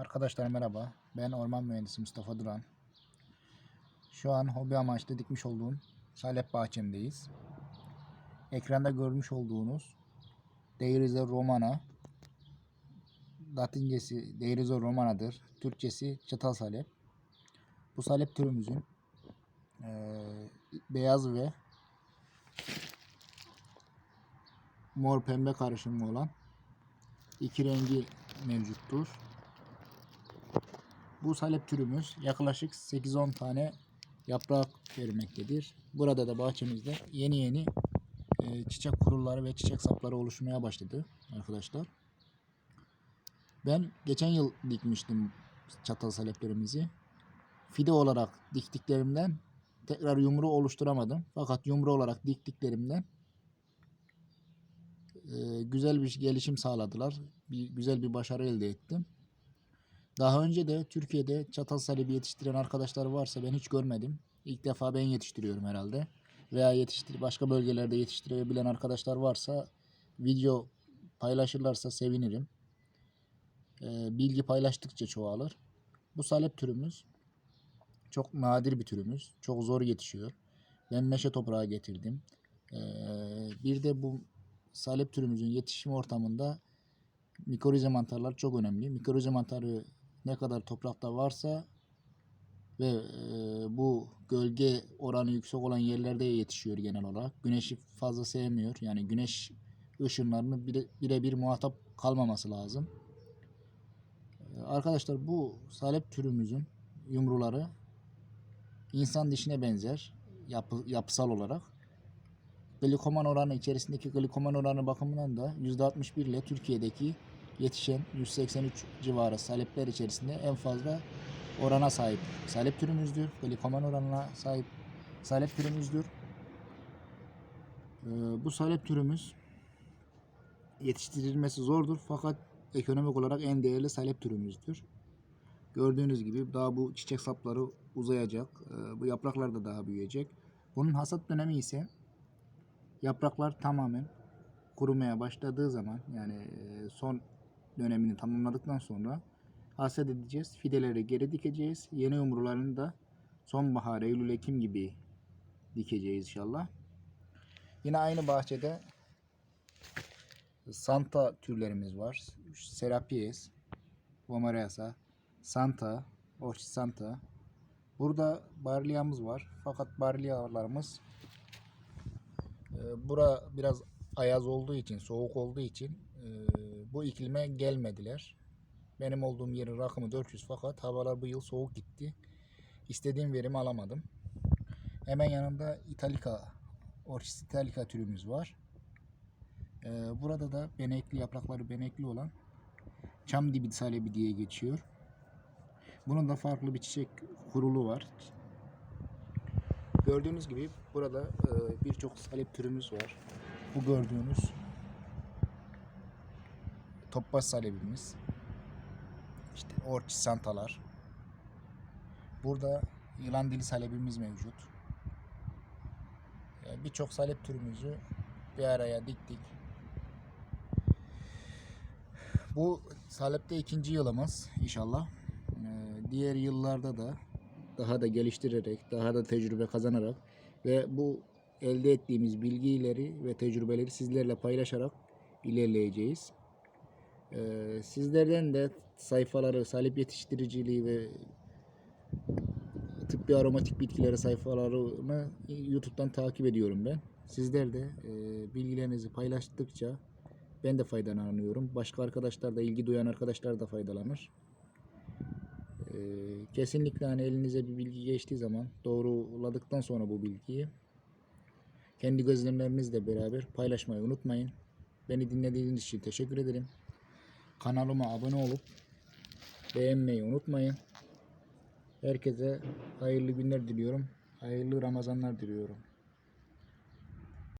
Arkadaşlar merhaba. Ben orman mühendisi Mustafa Duran. Şu an hobi amaçlı dikmiş olduğum salep bahçemdeyiz. Ekranda görmüş olduğunuz Deirize romana Latincesi Deirize romana'dır. Türkçesi çatal salep. Bu salep türümüzün eee, beyaz ve mor pembe karışımı olan iki rengi mevcuttur. Bu salep türümüz yaklaşık 8-10 tane yaprak vermektedir. Burada da bahçemizde yeni yeni e, çiçek kurulları ve çiçek sapları oluşmaya başladı arkadaşlar. Ben geçen yıl dikmiştim çatal saleplerimizi. Fide olarak diktiklerimden tekrar yumru oluşturamadım. Fakat yumru olarak diktiklerimden e, güzel bir gelişim sağladılar. Bir, güzel bir başarı elde ettim. Daha önce de Türkiye'de çatal salebi yetiştiren arkadaşlar varsa ben hiç görmedim. İlk defa ben yetiştiriyorum herhalde. Veya yetiştir başka bölgelerde yetiştirebilen arkadaşlar varsa video paylaşırlarsa sevinirim. Ee, bilgi paylaştıkça çoğalır. Bu salep türümüz çok nadir bir türümüz. Çok zor yetişiyor. Ben meşe toprağı getirdim. Ee, bir de bu salep türümüzün yetişim ortamında mikorize mantarlar çok önemli. Mikorize mantarı ne kadar toprakta varsa ve e, bu gölge oranı yüksek olan yerlerde yetişiyor genel olarak. Güneşi fazla sevmiyor. Yani güneş ışınlarını bire- birebir muhatap kalmaması lazım. E, Arkadaşlar bu salep türümüzün yumruları insan dişine benzer yapı, yapısal olarak. Glikoman oranı içerisindeki glikoman oranı bakımından da %61 ile Türkiye'deki yetişen 183 civarı salepler içerisinde en fazla orana sahip salep türümüzdür. Glikoman oranına sahip salep türümüzdür. Ee, bu salep türümüz yetiştirilmesi zordur fakat ekonomik olarak en değerli salep türümüzdür. Gördüğünüz gibi daha bu çiçek sapları uzayacak. Ee, bu yapraklar da daha büyüyecek. Bunun hasat dönemi ise yapraklar tamamen kurumaya başladığı zaman yani e, son dönemini tamamladıktan sonra hasat edeceğiz. Fideleri geri dikeceğiz. Yeni yumrularını da sonbahar, Eylül, Ekim gibi dikeceğiz inşallah. Yine aynı bahçede Santa türlerimiz var. Serapies, Vomareasa, Santa, Orchid Santa. Burada barliyamız var. Fakat barliyalarımız e, bura biraz ayaz olduğu için, soğuk olduğu için e, bu iklime gelmediler. Benim olduğum yerin rakımı 400 fakat havalar bu yıl soğuk gitti. İstediğim verimi alamadım. Hemen yanında Italica, Orchis Italica türümüz var. E, burada da benekli yaprakları benekli olan çam dibi salebi diye geçiyor. Bunun da farklı bir çiçek kurulu var. Gördüğünüz gibi burada e, birçok salep türümüz var. Bu gördüğünüz topbaş salebimiz. İşte orçi santalar. Burada yılan dili salebimiz mevcut. Yani Birçok salep türümüzü bir araya diktik. Bu salepte ikinci yılımız inşallah. Ee, diğer yıllarda da daha da geliştirerek, daha da tecrübe kazanarak ve bu elde ettiğimiz bilgileri ve tecrübeleri sizlerle paylaşarak ilerleyeceğiz. Ee, sizlerden de sayfaları, salep yetiştiriciliği ve tıbbi aromatik bitkileri sayfalarını YouTube'dan takip ediyorum ben. Sizler de e, bilgilerinizi paylaştıkça ben de faydalanıyorum. Başka arkadaşlar da ilgi duyan arkadaşlar da faydalanır. Ee, kesinlikle hani elinize bir bilgi geçtiği zaman doğruladıktan sonra bu bilgiyi kendi gözlemlerinizle beraber paylaşmayı unutmayın. Beni dinlediğiniz için teşekkür ederim. Kanalıma abone olup beğenmeyi unutmayın. Herkese hayırlı günler diliyorum. Hayırlı Ramazanlar diliyorum.